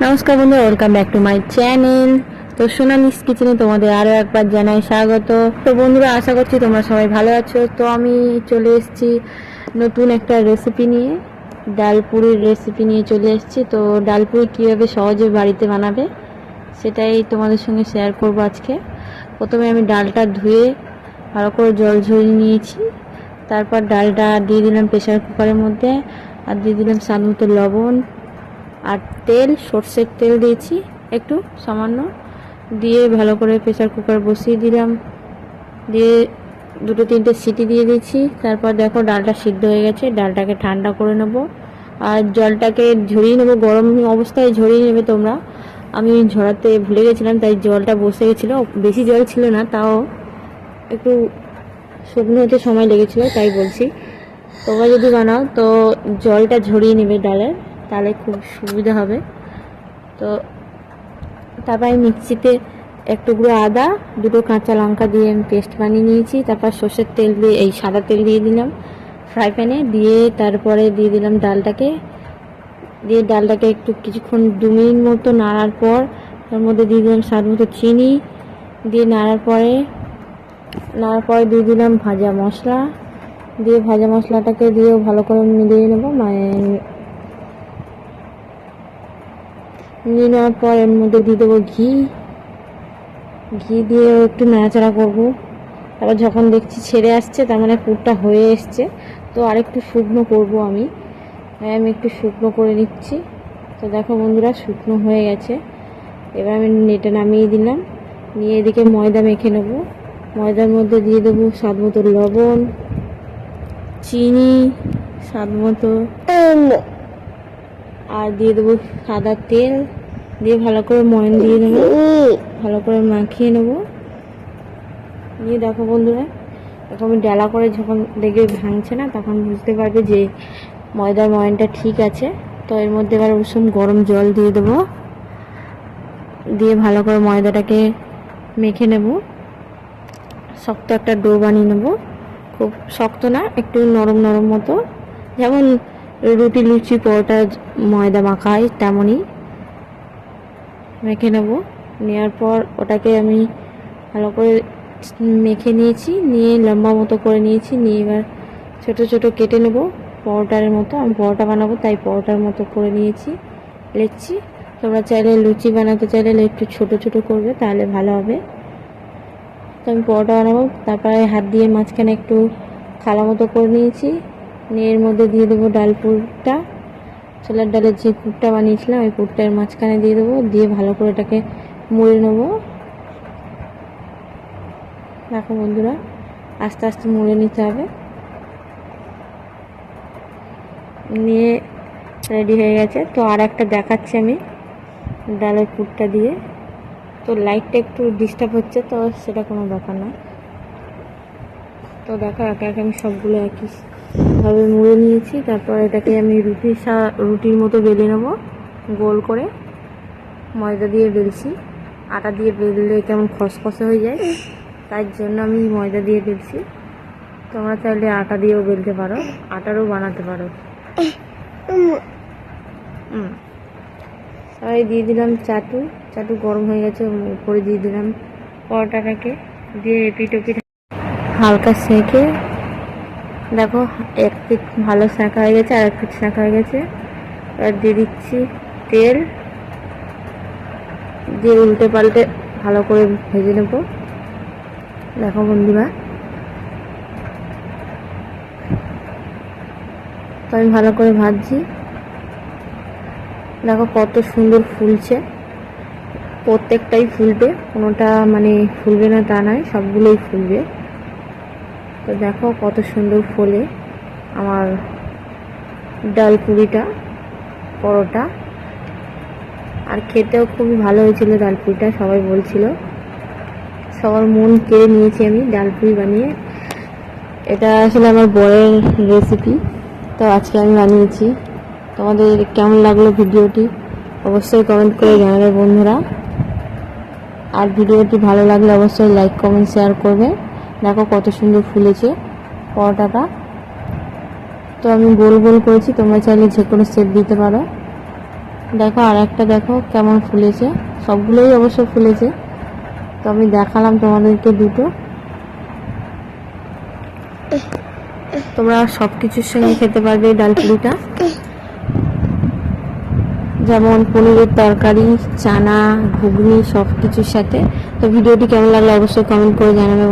নমস্কার বন্ধু welcome back to my channel তো সোনালিস কিচেনে তোমাদের আরও একবার জানাই স্বাগত। তো বন্ধুরা, আশা করছি তোমরা সবাই ভালো আছো। তো আমি চলে এসেছি নতুন একটা রেসিপি নিয়ে। ডালপুরির রেসিপি নিয়ে চলে এসেছি। তো ডালপুরি কীভাবে সহজে বাড়িতে বানাবে, সেটাই তোমাদের সঙ্গে শেয়ার করব আজকে। প্রথমে আমি ডালটা ধুয়ে ভালো করে জল ঝরিয়ে নিয়েছি। তারপর ডালটা দিয়ে দিলাম প্রেশার কুকারের মধ্যে। আর দিয়ে দিলাম স্বাদ মতো লবণ। আর তেল, সর্ষের তেল দিয়েছি, একটু সামান্য। দিয়ে ভালো করে প্রেসার কুকার বসিয়ে দিলাম। দিয়ে দুটো তিনটে সিটি দিয়ে দিয়েছি। তারপর দেখো ডালটা সিদ্ধ হয়ে গেছে, ডালটাকে ঠান্ডা করে নেব। আর জলটাকে ঝরিয়ে নেব, গরম অবস্থায় ঝরিয়ে নেবে তোমরা। আমি ঝরাতে ভুলে গেছিলাম, তাই জলটা বসে গেছিল। বেশি জল ছিল না, তাও একটু শুকনো হতে সময় লেগেছিলো, তাই বলছি। তোমরা যদি বানাও, তো জলটা ঝরিয়ে নেবে ডালের। তাহলে খুব সুবিধা হবে। তো তারপর আমি মিক্সিতে এক টুকরো আদা, দুটো কাঁচা লঙ্কা দিয়ে আমি পেস্ট বানিয়ে নিয়েছি। তারপর সর্ষের তেল দিয়ে, এই সাদা তেল দিয়ে দিলাম ফ্রাই প্যানে। দিয়ে তারপরে দিয়ে দিলাম ডালটাকে। দিয়ে ডালটাকে একটু কিছুক্ষণ দু মিনিট মতো নাড়ার পর তার মধ্যে দিয়ে দিলাম স্বাদ মতো চিনি। দিয়ে নাড়ার পরে নাড়ার পরে দিয়ে দিলাম ভাজা মশলা। দিয়ে ভাজা মশলাটাকে দিয়েও ভালো করে মিলিয়ে নেব। মানে নিয়ে নেওয়ার পর এর মধ্যে দিয়ে দেবো ঘি। ঘি দিয়ে একটু নাড়াচাড়া করব। তারপর যখন দেখছি ছেড়ে আসছে, তার মানে পুরটা হয়ে এসছে, তো আরেকটু শুকনো করব আমি। তাই আমি একটু শুকনো করে নিচ্ছি। তো দেখো বন্ধুরা, শুকনো হয়ে গেছে। এবার আমি নেটে নামিয়ে দিলাম। নিয়ে এদিকে ময়দা মেখে নেব। ময়দার মধ্যে দিয়ে দেবো স্বাদ মতো লবণ, চিনি, স্বাদ মতো আর দিয়ে দেবো সাদা তেল। দিয়ে ভালো করে ময়ন দিয়ে দেবো। ভালো করে মাখিয়ে নেব। নিয়ে দেখো বন্ধুরা আমি ডালা করে যখন দেখবে ভাঙছে না তখন বুঝতে পারবে যে ময়দার ময়নটা ঠিক আছে। তো এর মধ্যে এবার উষুম গরম জল দিয়ে দেবো। দিয়ে ভালো করে ময়দাটাকে মেখে নেব। শক্ত একটা ডো বানিয়ে নেব। খুব শক্ত না একটু নরম নরম মতো। যেমন রুটি, লুচি, পরোটা, ময়দা মাখা হয় তেমনই মেখে নেব। নেওয়ার পর ওটাকে আমি ভালো করে মেখে নিয়েছি, নিয়ে লম্বা মতো করে নিয়েছি, নিয়ে এবার ছোট ছোট কেটে নেব। পরোটার মতো, আমি পরোটা বানাবো, তাই পরোটার মতো করে নিয়েছি, লেচ্ছি। তোমরা চাইলে লুচি বানাতে চাইলে একটু ছোট ছোট করবে, তাহলে ভালো হবে। তো আমি পরোটা বানাবো, তারপরে হাত দিয়ে মাঝখানে একটু খালা মতো করে নিয়েছি। নিয়ে এর মধ্যে দিয়ে দেবো ডাল পুরটা। ছোলার ডালের যে পুরটা বানিয়েছিলাম, ওই পুরটার মাঝখানে দিয়ে দেবো, দিয়ে ভালো করে এটাকে মুড়ে নেব। দেখো বন্ধুরা, আস্তে আস্তে মুড়ে নিতে হবে। নিয়ে রেডি হয়ে গেছে। তো আর একটা দেখাচ্ছি আমি ডালের পুরটা দিয়ে। তো লাইটটা একটু ডিস্টার্ব হচ্ছে, তো সেটা কোনো ব্যাপার না। তো দেখো একে একে আমি সবগুলো একই ভাবে মুড়ে নিয়েছি, তারপর এটাকে আমি রুটির সা, রুটির মতো বেলে নেব। গোল করে ময়দা দিয়ে বেলছি। আটা দিয়ে বেললে কেমন খসখসে হয়ে যায়, তার জন্য আমি ময়দা দিয়ে বেলছি। তোমরা চাইলে আটা দিয়েও বেলতে পারো, আটারও বানাতে পারো। তাই দিয়ে দিলাম চাটু চাটু গরম হয়ে গেছে উপরে দিয়ে দিলাম পরোটাটাকে, দিয়ে এপিট হালকা সেঁকে দেখো পিঠ ভালো শাঁকা হয়ে গেছে, আর এক পিঠ শাঁকা হয়ে গেছে। এবার দিয়ে দিচ্ছি তেল। দিয়ে উল্টে পাল্টে ভালো করে ভেজে নেব। দেখো বন্ধুরা। তো আমি ভালো করে ভাজছি। দেখো কত সুন্দর ফুলছে। প্রত্যেকটাই ফুলবে, কোনোটা মানে ফুলবে না তা নয়, সবগুলোই ফুলবে। তো দেখো কত সুন্দর ফোলে আমার ডাল পুরিটা, পরোটা। আর খেতেও খুবই ভালো হয়েছিল ডাল পুরিটা, সবাই বলছিল। সবার মন কেড়ে নিয়েছি আমি ডাল পুরি বানিয়ে। এটা আসলে আমার বরের রেসিপি তো আজকে আমি বানিয়েছি। তোমাদের কেমন লাগল ভিডিওটি অবশ্যই কমেন্ট করে জানাবে বন্ধুরা। আর ভিডিওটি ভালো লাগলে অবশ্যই লাইক কমেন্ট শেয়ার করবে। দেখো কত সুন্দর ফুলেছে পরোটাটা। তো আমি গোল গোল করেছি, তোমরা চাইলে যে কোনো শেপ দিতে পারো। দেখো আর একটা দেখো কেমন ফুলেছে, সবগুলোই অবশ্য ফুলেছে। তো আমি দেখালাম তোমাদেরকে দুটো। তোমরা সব কিছুর সঙ্গে খেতে পারবে এই ডাল পুরিটা যেমন পনিরের তরকারি, চানা, ঘুগনি সব কিছুর সাথে। তো ভিডিওটি কেমন লাগল অবশ্যই কমেন্ট করে জানাবে।